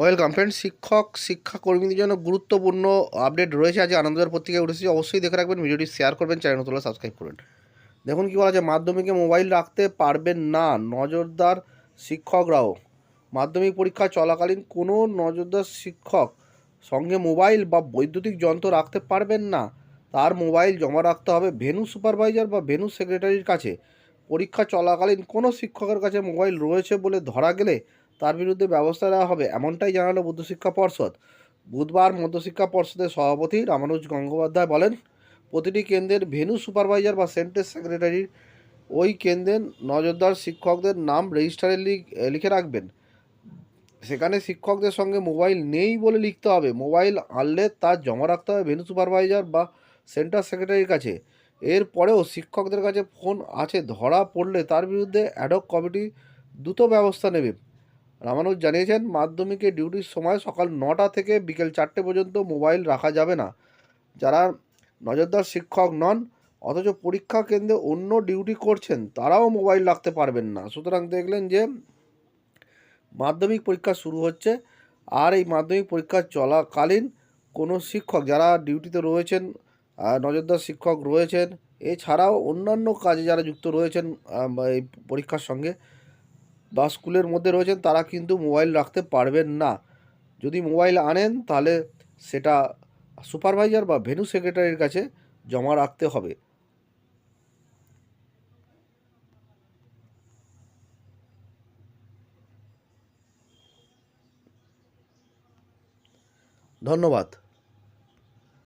Welcome friend শিক্ষক, শিক্ষাকর্মীদের জন্য গুরুত্বপূর্ণ আপডেট রয়েছে আজ আনন্দবার পত্রিকায় উঠেছে। অবশ্যই দেখে রাখবেন, ভিডিওটি শেয়ার করবেন চ্যানেল নতুন সাবস্ক্রাইব করবেন দেখুন কী বলা আছে মাধ্যমিকে মোবাইল রাখতে পারবেন না, নজরদার শিক্ষকরাও। মাধ্যমিক পরীক্ষা চলাকালীন কোনো নজরদার শিক্ষক সঙ্গে মোবাইল বা বৈদ্যুতিক যন্ত্র রাখতে পারবেন না। তার মোবাইল জমা রাখতে হবে ভেনু সুপারভাইজার বা ভেনু সেক্রেটারির কাছে। পরীক্ষা চলাকালীন কোনো শিক্ষকের কাছে মোবাইল রয়েছে বলে ধরা গেলে তার বিরুদ্ধে ব্যবস্থা নেওয়া হবে, এমনটাই জানালো মধ্যশিক্ষা পর্ষদ। বুধবার মধ্যশিক্ষা পর্ষদের সভাপতি রামানুজ গঙ্গোপাধ্যায় বলেন, প্রতিটি কেন্দ্রের ভেনু সুপারভাইজার বা সেন্টার সেক্রেটারির ওই কেন্দ্রের নজরদার শিক্ষকদের নাম রেজিস্টারে লিখ- রাখবেন। সেখানে শিক্ষকদের সঙ্গে মোবাইল নেই বলে লিখতে হবে। মোবাইল আনলে তার জমা রাখতে হবে ভেনু সুপারভাইজার বা সেন্টার সেক্রেটারির কাছে। এরপরেও শিক্ষকদের কাছে ফোন আছে, ধরা পড়লে তার বিরুদ্ধে অ্যাডক কমিটি দ্রুত ব্যবস্থা নেবে। রামানুজ জানিয়েছেন, মাধ্যমিকে ডিউটির সময় সকাল নটা থেকে বিকেল চারটে পর্যন্ত মোবাইল রাখা যাবে না। যারা নজরদার শিক্ষক নন, অথচ পরীক্ষা কেন্দ্রে অন্য ডিউটি করছেন, তারাও মোবাইল রাখতে পারবেন না। সুতরাং দেখলেন যে, মাধ্যমিক পরীক্ষা শুরু হচ্ছে আর এই মাধ্যমিক পরীক্ষা চলাকালীন কোনো শিক্ষক যারা ডিউটিতে রয়েছেন নজরদার শিক্ষক রয়েছেন, এছাড়াও অন্যান্য কাজে যারা যুক্ত রয়েছেন এই পরীক্ষার সঙ্গে বা স্কুলের মধ্যে রয়েছেন, তারা কিন্তু মোবাইল রাখতে পারবেন না। যদি মোবাইল আনেন, তাহলে সেটা সুপারভাইজার বা ভেনু সেক্রেটারির কাছে জমা রাখতে হবে। ধন্যবাদ।